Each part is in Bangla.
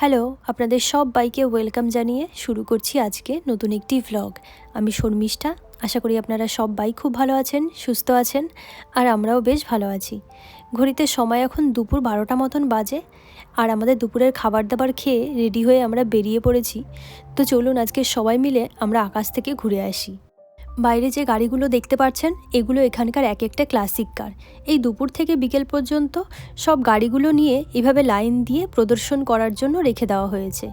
হ্যালো, আপনাদের সব বাইকে ওয়েলকাম জানিয়ে শুরু করছি আজকে নতুন একটি ভ্লগ আমি শর্মিষ্ঠা, আশা করি আপনারা সব বাইক খুব ভালো আছেন, সুস্থ আছেন, আর আমরাও বেশ ভালো আছি। ঘড়িতে সময় এখন দুপুর বারোটা মতন বাজে, আর আমাদের দুপুরের খাবার দাবার খেয়ে রেডি হয়ে আমরা বেরিয়ে পড়েছি। তো চলুন আজকে সবাই মিলে আমরা আকাশ থেকে ঘুরে আসি। বাইরে যে গাড়িগুলো দেখতে পাচ্ছেন এগুলো এখানকার এক একটা ক্লাসিক কার এই দুপুর থেকে বিকেল পর্যন্ত সব গাড়িগুলো নিয়ে এভাবে লাইন দিয়ে প্রদর্শন করার জন্য রেখে দেওয়া হয়েছে।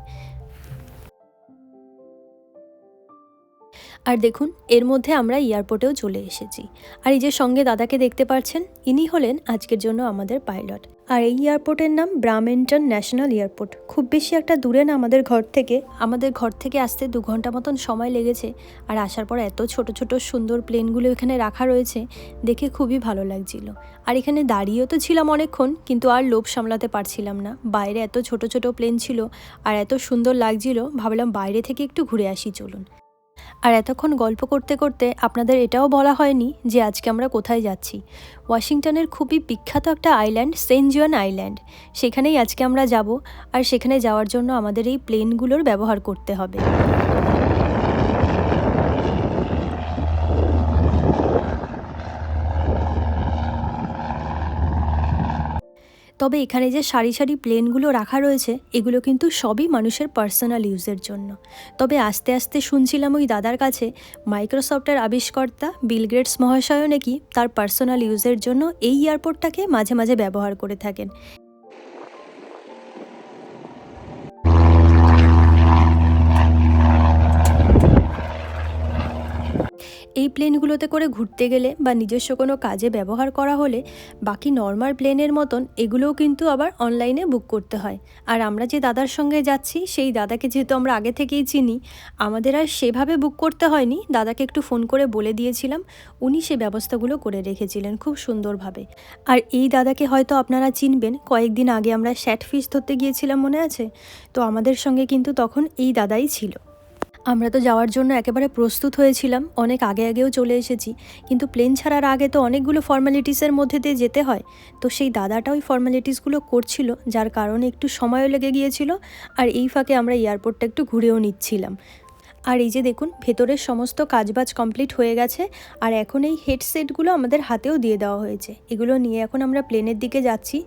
আর দেখুন, এর মধ্যে আমরা এয়ারপোর্টেও চলে এসেছি। আর এই যে সঙ্গে দাদাকে দেখতে পাচ্ছেন, ইনি হলেন আজকের জন্য আমাদের পাইলট। আর এই এয়ারপোর্টের নাম ব্রামেন্টন ন্যাশনাল এয়ারপোর্ট। খুব বেশি একটা দূরে না আমাদের ঘর থেকে। আমাদের ঘর থেকে আসতে দু ঘণ্টা মতন সময় লেগেছে। আর আসার পর এত ছোট ছোট সুন্দর প্লেনগুলো এখানে রাখা রয়েছে, দেখে খুবই ভালো লাগছিল। আর এখানে দাঁড়িয়েও তো ছিলাম অনেকক্ষণ, কিন্তু আর লোভ সামলাতে পারছিলাম না। বাইরে এত ছোট ছোট প্লেন ছিল, আর এত সুন্দর লাগছিল, ভাবলাম বাইরে থেকে একটু ঘুরে আসি, চলুন। আর এতক্ষণ গল্প করতে করতে আপনাদের এটাও বলা হয়নি যে আজকে আমরা কোথায় যাচ্ছি। ওয়াশিংটনের খুবই বিখ্যাত একটা আইল্যান্ড, সেন্ট জুয়ান আইল্যান্ড। সেখানেই আজকে আমরা যাব আর সেখানে যাওয়ার জন্য আমাদের এই প্লেনগুলোর ব্যবহার করতে হবে। তবে এখানে যে সারি সারি প্লেনগুলো রাখা রয়েছে, এগুলো কিন্তু সবই মানুষের পার্সোনাল ইউজের জন্য। তবে আস্তে আস্তে শুনছিলাম ওই দাদার কাছে, মাইক্রোসফটের আবিষ্কর্তা বিল গ্রেটস মহাশয়ও নাকি তার পার্সোনাল ইউজের জন্য এই এয়ারপোর্টটাকে মাঝে মাঝে ব্যবহার করে থাকেন। এই প্লেনগুলোতে করে ঘুরতে গেলে বা নিজস্ব কোনো কাজে ব্যবহার করা হলে বাকি নর্মাল প্লেনের মতন এগুলোও কিন্তু আবার অনলাইনে বুক করতে হয়। আর আমরা যে দাদার সঙ্গে যাচ্ছি, সেই দাদাকে যেহেতু আমরা আগে থেকেই চিনি, আমাদের আর সেভাবে বুক করতে হয়নি। দাদাকে একটু ফোন করে বলে দিয়েছিলাম, উনি সে ব্যবস্থাগুলো করে রেখেছিলেন খুব সুন্দরভাবে। আর এই দাদাকে হয়তো আপনারা চিনবেন, কয়েকদিন আগে আমরা শ্যাট ফিশ ধরতে গিয়েছিলাম মনে আছে? তো আমাদের সঙ্গে কিন্তু তখন এই দাদাই ছিল। আমরা তো যাওয়ার জন্য একেবারে প্রস্তুত হয়েছিলাম, অনেক আগে আগেও চলে এসেছি। কিন্তু প্লেন ছাড়ার আগে তো অনেকগুলো ফর্মালিটিসের মধ্যে দিয়ে যেতে হয়। তো সেই দাদাটা ওই ফর্মালিটিসগুলো করছিল, যার কারণে একটু সময়ও লেগে গিয়েছিল, আর এই ফাঁকে আমরা এয়ারপোর্টটা একটু ঘুরেও নিচ্ছিলাম। আর এই যে দেখুন, ভেতরের সমস্ত কাজবাজ কমপ্লিট হয়ে গেছে, আর এখন এই হেডসেটগুলো আমাদের হাতেও দিয়ে দেওয়া হয়েছে। এগুলো নিয়ে এখন আমরা প্লেনের দিকে যাচ্ছি,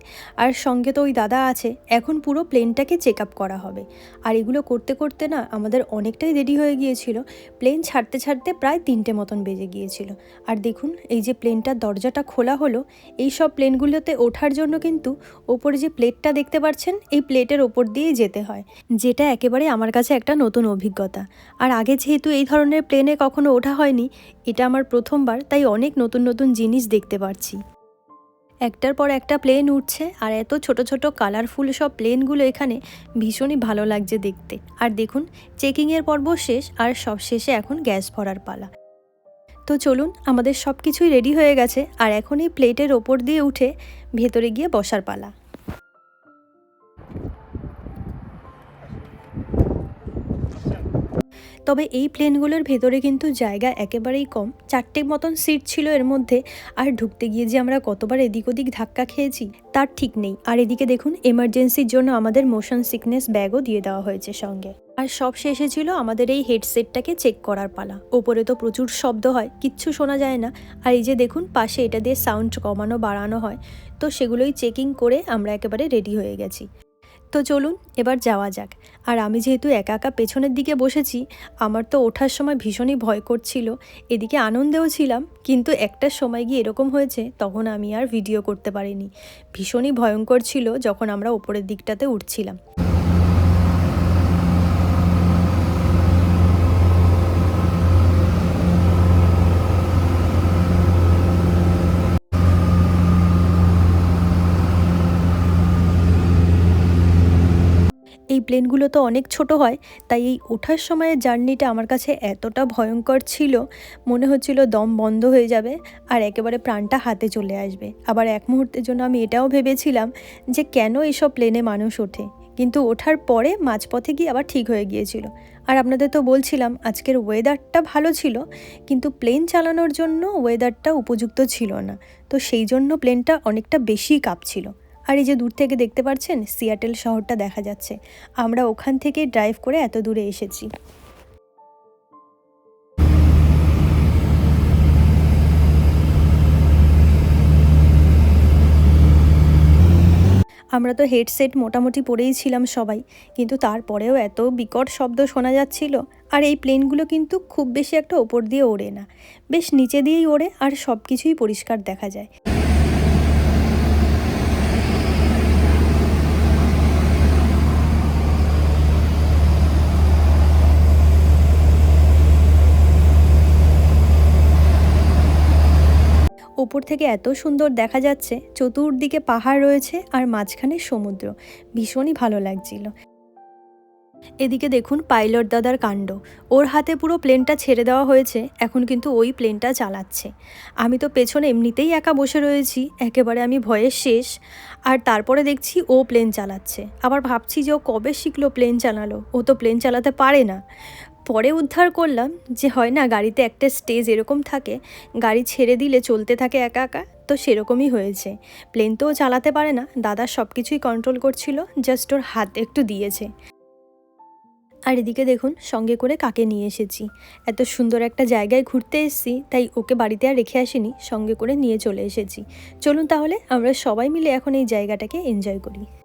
আর সঙ্গে তো ওই দাদা আছে, এখন পুরো প্লেনটাকে চেক আপ করা হবে। আর এগুলো করতে করতে না আমাদের অনেকটাই দেরি হয়ে গিয়েছিল প্লেন ছাড়তে ছাড়তে প্রায় তিনটে মতন বেজে গিয়েছিল। আর দেখুন, এই যে প্লেনটার দরজাটা খোলা হলো, এই সব প্লেনগুলোতে ওঠার জন্য কিন্তু ওপরে যে প্লেটটা দেখতে পাচ্ছেন, এই প্লেটের ওপর দিয়েই যেতে হয়, যেটা একেবারে আমার কাছে একটা নতুন অভিজ্ঞতা। আর আগে যেহেতু এই ধরনের প্লেনে কখনো ওঠা হয়নি, এটা আমার প্রথমবার, তাই অনেক নতুন নতুন জিনিস দেখতে পাচ্ছি একটার পর একটা প্লেন উঠছে, আর এত ছোট ছোট কালারফুল সব প্লেনগুলো এখানে ভীষণই ভালো লাগছে দেখতে। আর দেখুন চেকিংয়ের পর্ব শেষ, আর সব শেষে এখন গ্যাস ভরার পালা। তো চলুন, আমাদের সব কিছুই রেডি হয়ে গেছে, আর এখন এই প্লেটের ওপর দিয়ে উঠে ভেতরে গিয়ে বসার পালা। তবে এই প্লেনগুলোর ভেতরে কিন্তু জায়গা একেবারেই কম। চারটে মতন সিট ছিল এর মধ্যে। আর ঢুকতে গিয়ে যে আমরা কতবার এদিক ওদিক ধাক্কা খেয়েছি, তার ঠিক নেই। আর এদিকে দেখুন এমার্জেন্সির জন্য আমাদের মোশন সিকনেস ব্যাগও দিয়ে দেওয়া হয়েছে সঙ্গে। আর সব শেষে ছিল আমাদের এই হেডসেটটাকে চেক করার পালা। ওপরে তো প্রচুর শব্দ হয়, কিচ্ছু শোনা যায় না। আর এই যে দেখুন, পাশে এটা দিয়ে সাউন্ড কমানো, বাড়ানো হয়। তো সেগুলোই চেকিং করে আমরা একেবারে রেডি হয়ে গেছি। তো চলুন, এবার যাওয়া যাক। আর আমি যেহেতু একা একা পেছনের দিকে বসেছি, আমার তো ওঠার সময় ভীষণই ভয় করছিল। এদিকে আনন্দেও ছিলাম, কিন্তু একটা সময় গিয়ে এরকম হয়েছে, তখন আমি আর ভিডিও করতে পারিনি। ভীষণই ভয়ঙ্কর ছিল যখন আমরা ওপরের দিকটাতে উঠছিলাম। এই প্লেনগুলো তো অনেক ছোট হয়, তাই এই ওঠার সময়ের জার্নিটা আমার কাছে এতটা ভয়ঙ্কর ছিল, মনে হচ্ছিল দম বন্ধ হয়ে যাবে আর একেবারে প্রাণটা হাতে চলে আসবে। আবার এক মুহূর্তের জন্য আমি এটাও ভেবেছিলাম যে কেন এইসব প্লেনে মানুষ ওঠে। কিন্তু ওঠার পরে মাঝপথে গিয়ে আবার ঠিক হয়ে গিয়েছিল। আর আপনাদের তো বলছিলাম, আজকের ওয়েদারটা ভালো ছিল, কিন্তু প্লেন চালানোর জন্য ওয়েদারটা উপযুক্ত ছিল না। তো সেই জন্য প্লেনটা অনেকটা বেশি কাঁপছিল। আর এই যে দূর থেকে দেখতে পাচ্ছেন সিয়াটেল শহরটা দেখা যাচ্ছে। আমরা ওখান থেকে ড্রাইভ করে এত দূরে এসেছি। আমরা তো হেডসেট মোটামুটি পরেই ছিলাম সবাই, কিন্তু তারপরেও এত বিকট শব্দ শোনা যাচ্ছিল, আর এই প্লেনগুলো কিন্তু খুব বেশি একটা ওপর দিয়ে ওড়ে না। বেশ নিচে দিয়েই ওড়ে, আর সব কিছুই পরিষ্কার দেখা যায় ওপর থেকে এত সুন্দর দেখা যাচ্ছে। চতুর্দিকে পাহাড় রয়েছে আর মাঝখানে সমুদ্র। ভীষণই ভালো লাগছিল। এদিকে দেখুন পাইলট দাদার কাণ্ড। ওর হাতে পুরো প্লেনটা ছেড়ে দেওয়া হয়েছে, এখন কিন্তু ওই প্লেনটা চালাচ্ছে। আমি তো পেছনে এমনিতেই একা বসে রয়েছি, একেবারে আমি ভয়ের শেষ। আর তারপরে দেখছি ও প্লেন চালাচ্ছে। আবার ভাবছি যে ও কবে শিখলো প্লেন চালালো। ও তো প্লেন চালাতে পারে না। পরে উদ্ধার করলাম যে হয় না, গাড়িতে একটা স্টেজ এরকম থাকে, গাড়ি ছেড়ে দিলে চলতে থাকে একা একা, তো সেরকমই হয়েছে। প্লেন তো চালাতে পারে না, দাদা সব কিছুই কন্ট্রোল করছিল জাস্ট ওর হাত একটু দিয়েছে। আর এদিকে দেখুন, সঙ্গে করে কাকে নিয়ে এসেছি। এত সুন্দর একটা জায়গায় ঘুরতে এসেছি, তাই ওকে বাড়িতে আর রেখে আসিনি, সঙ্গে করে নিয়ে চলে এসেছি। চলুন তাহলে, আমরা সবাই মিলে এখন এই জায়গাটাকে এনজয় করি।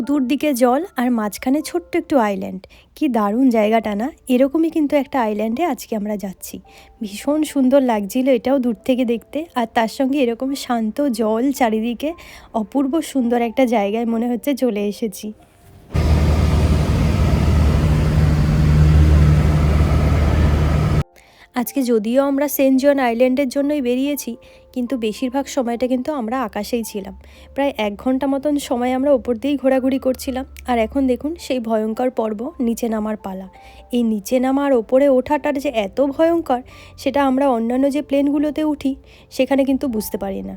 চতুর্দিকে জল আর মাঝখানে ছোট্ট একটু আইল্যান্ড কি দারুণ জায়গাটা না? এরকমই কিন্তু একটা আইল্যান্ডে আজকে আমরা যাচ্ছি। ভীষণ সুন্দর লাগছিল এটাও দূর থেকে দেখতে। আর তার সঙ্গে এরকম শান্ত জল চারিদিকে অপূর্ব সুন্দর একটা জায়গায় মনে হচ্ছে চলে এসেছি। আজকে যদিও আমরা সেন্ট জন আইল্যান্ডের জন্যই বেরিয়েছি, কিন্তু বেশিরভাগ সময়টা কিন্তু আমরা আকাশেই ছিলাম। প্রায় এক ঘণ্টা মতন সময় আমরা ওপর দিয়েই ঘোরাঘুরি করছিলাম। আর এখন দেখুন, সেই ভয়ঙ্কর পর্ব নিচে নামার পালা। এই নিচে নামার ওপরে ওঠাটার যে এত ভয়ঙ্কর, সেটা আমরা অন্যান্য যে প্লেনগুলোতে উঠি, সেখানে কিন্তু বুঝতে পারি না।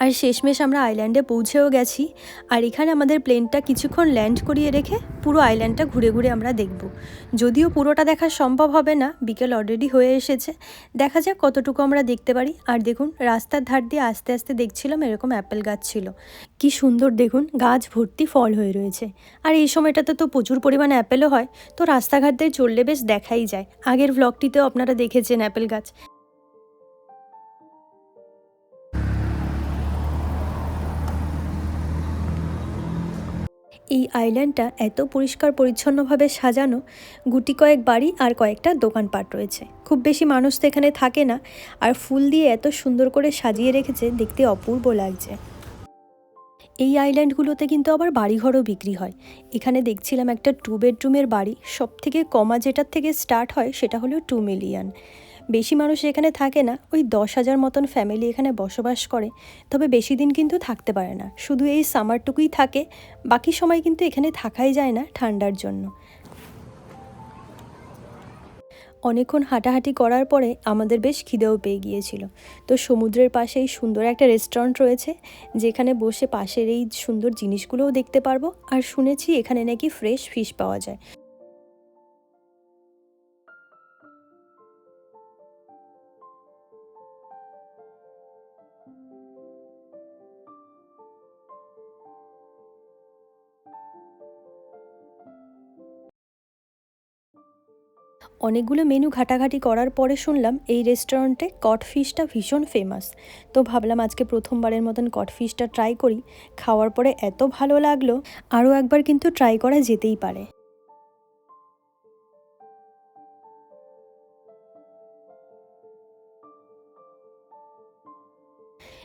আর শেষমেশ আমরা আইল্যান্ডে পৌঁছেও গেছি। আর এখানে আমাদের প্লেনটা কিছুক্ষণ ল্যান্ড করিয়ে রেখে পুরো আইল্যান্ডটা ঘুরে ঘুরে আমরা দেখব। যদিও পুরোটা দেখা সম্ভব হবে না, বিকেল অলরেডি হয়ে এসেছে। দেখা যাক কতটুকু আমরা দেখতে পারি। আর দেখুন, রাস্তার ধার দিয়ে আস্তে আস্তে দেখছিলাম এরকম অ্যাপেল গাছ ছিল। কি সুন্দর দেখুন, গাছ ভর্তি ফল হয়ে রয়েছে। আর এই সময়টাতে তো প্রচুর পরিমাণে অ্যাপেলও হয়। তো রাস্তাঘাট দিয়ে চললে বেশ দেখাই যায়। আগের ভ্লগটিতেও আপনারা দেখেছেন অ্যাপেল গাছ। এই আইল্যান্ডটা এত পরিষ্কার পরিচ্ছন্নভাবে সাজানো, গুটি কয়েক বাড়ি আর কয়েকটা দোকানপাট রয়েছে। খুব বেশি মানুষ তো এখানে থাকে না আর ফুল দিয়ে এত সুন্দর করে সাজিয়ে রেখেছে, দেখতে অপূর্ব লাগছে। এই আইল্যান্ডগুলোতে কিন্তু আবার বাড়িঘরও বিক্রি হয়। এখানে দেখছিলাম একটা টু বেডরুমের বাড়ি সব থেকে কমা যেটার থেকে স্টার্ট হয় সেটা হলো টু মিলিয়ন। বেশি মানুষ এখানে থাকে না, ওই দশ হাজার মতন ফ্যামিলি এখানে বসবাস করে। তবে বেশি দিন কিন্তু থাকতে পারে না। শুধু এই সামারটুকুই থাকে, বাকি সময় কিন্তু এখানে থাকাই যায় না ঠান্ডার জন্য। অনেকক্ষণ হাঁটাহাঁটি করার পরে আমাদের বেশ খিদেও পেয়ে গিয়েছিল। তো সমুদ্রের পাশেই সুন্দর একটা রেস্টুরেন্ট রয়েছে, যেখানে বসে পাশের এই সুন্দর জিনিসগুলোও দেখতে পারব। আর শুনেছি এখানে নাকি ফ্রেশ ফিশ পাওয়া যায়। অনেকগুলো মেনু ঘাটাঘাটি করার পরে শুনলাম এই রেস্টুরেন্টে কট ফিশটা ভীষণ ফেমাস তো ভাবলাম আজকে প্রথমবারের মতন কট ফিশটা ট্রাই করি। খাওয়ার পরে এত ভালো লাগল, আরও একবার কিন্তু ট্রাই করা যেতেই পারে।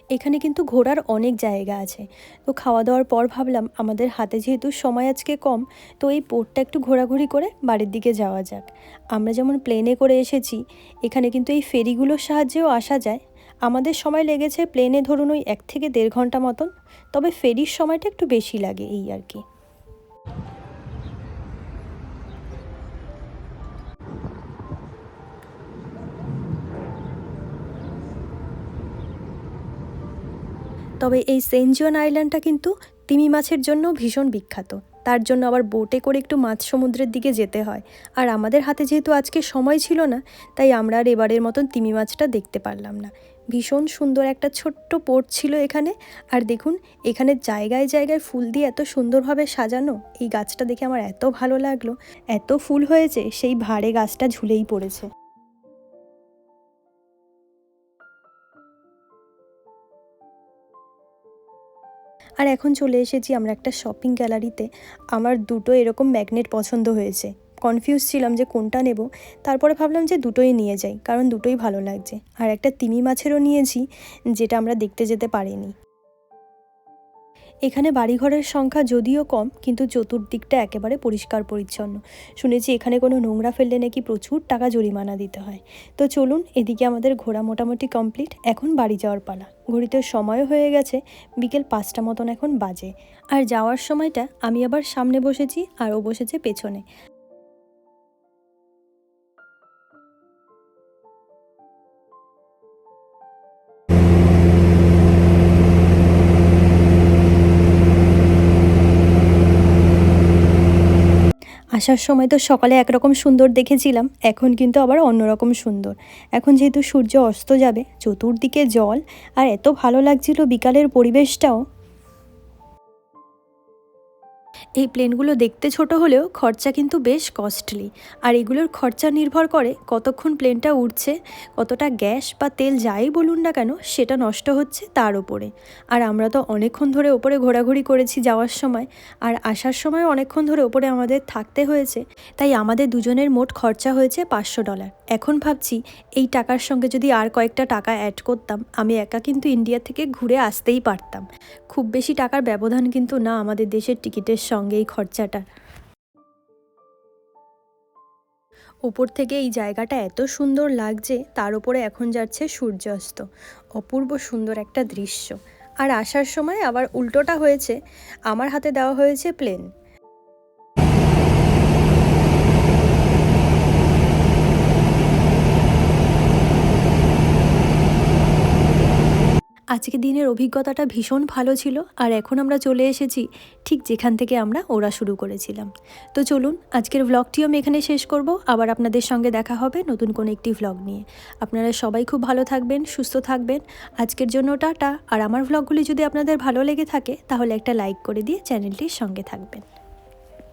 এখানে কিন্তু ঘোরার অনেক জায়গা আছে। তো খাওয়া দাওয়ার পর ভাবলাম, আমাদের হাতে যেহেতু সময় আজকে কম, তো এই পোর্টটা একটু ঘোরাঘুরি করে বাড়ির দিকে যাওয়া যাক। আমরা যেমন প্লেনে করে এসেছি, এখানে কিন্তু এই ফেরিগুলোর সাহায্যেও আসা যায়। আমাদের সময় লেগেছে প্লেনে ধরুন ওই এক থেকে দেড় ঘণ্টা মতন, তবে ফেরির সময়টা একটু বেশি লাগে এই আর কি। তবে এই সেনজুয়ান আইল্যান্ডটা কিন্তু তিমি মাছের জন্য ভীষণ বিখ্যাত। তার জন্য আবার বোটে করে একটু মাছ সমুদ্রের দিকে যেতে হয়। আর আমাদের হাতে যেহেতু আজকে সময় ছিল না, তাই আমরা আর এবারের মতন তিমি মাছটা দেখতে পারলাম না। ভীষণ সুন্দর একটা ছোট্ট পোর্ট ছিল এখানে। আর দেখুন, এখানে জায়গায় জায়গায় ফুল দিয়ে এত সুন্দরভাবে সাজানো। এই গাছটা দেখে আমার এত ভালো লাগল। এত ফুল হয়েছে, সেই ভাড়ে গাছটা ঝুলেই পড়েছে। আর এখন চলে এসেছি আমরা একটা শপিং গ্যালারিতে আমার দুটো এরকম ম্যাগনেট পছন্দ হয়েছে। কনফিউজ ছিলাম যে কোনটা নেব। তারপরে ভাবলাম যে দুটোই নিয়ে যাই, কারণ দুটোই ভালো লাগছে। আর একটা তিমি মাছেরও নিয়েছি, যেটা আমরা দেখতে যেতে পারিনি। এখানে বাড়িঘরের সংখ্যা যদিও কম, কিন্তু চতুর্দিকটা একেবারে পরিষ্কার পরিচ্ছন্ন। শুনেছি এখানে কোনো নোংরা ফেললে নাকি প্রচুর টাকা জরিমানা দিতে হয়। তো চলুন এদিকে আমাদের ঘোরা মোটামুটি কমপ্লিট, এখন বাড়ি যাওয়ার পালা। ঘড়িতে সময় হয়ে গেছে, বিকেল পাঁচটা মতন এখন বাজে। আর যাওয়ার সময়টা আমি আবার সামনে বসেছি, আর ও বসেছে পেছনে। আসার সময় তো সকালে একরকম সুন্দর দেখেছিলাম, এখন কিন্তু আবার অন্যরকম সুন্দর। এখন যেহেতু সূর্য অস্ত যাবে, চতুর্দিকে জল, আর এত ভালো লাগছিল বিকালের পরিবেশটাও এই প্লেনগুলো দেখতে ছোট হলেও খরচা কিন্তু বেশ কস্টলি আর এগুলোর খরচা নির্ভর করে কতক্ষণ প্লেনটা উঠছে কতটা গ্যাস বা তেল যাই বলুন না কেন, সেটা নষ্ট হচ্ছে তার ওপরে আর আমরা তো অনেকক্ষণ ধরে ওপরে ঘোরাঘুরি করেছি যাওয়ার সময়, আর আসার সময় অনেকক্ষণ ধরে ওপরে আমাদের থাকতে হয়েছে, তাই আমাদের দুজনের মোট খরচা হয়েছে পাঁচশো ডলার। এখন ভাবছি এই টাকার সঙ্গে যদি আর কয়েকটা টাকা অ্যাড করতাম, আমি একা কিন্তু ইন্ডিয়া থেকে ঘুরে আসতেই পারতাম। খুব বেশি টাকার ব্যবধান কিন্তু না আমাদের দেশের টিকিটের সঙ্গে। এই খরচাটা। ওপর থেকে এই জায়গাটা এত সুন্দর লাগছে, তার উপরে এখন যাচ্ছে সূর্যাস্ত। অপূর্ব সুন্দর একটা দৃশ্য। আর আসার সময় আবার উল্টোটা হয়েছে। আমার হাতে দেওয়া হয়েছে প্লেন। আজকে দিনের অভিজ্ঞতাটা ভীষণ ভালো ছিল আর এখন আমরা চলে এসেছি ঠিক যেখান থেকে আমরা ওরা শুরু করেছিলাম। তো চলুন, আজকের ভ্লগটিও আমি এখানে শেষ করব। আবার আপনাদের সঙ্গে দেখা হবে নতুন কোনো একটি ভ্লগ নিয়ে। আপনারা সবাই খুব ভালো থাকবেন, সুস্থ থাকবেন। আজকের জন্য টাটা। আর আমার ভ্লগগুলি যদি আপনাদের ভালো লেগে থাকে, তাহলে একটা লাইক করে দিয়ে চ্যানেলটির সঙ্গে থাকবেন।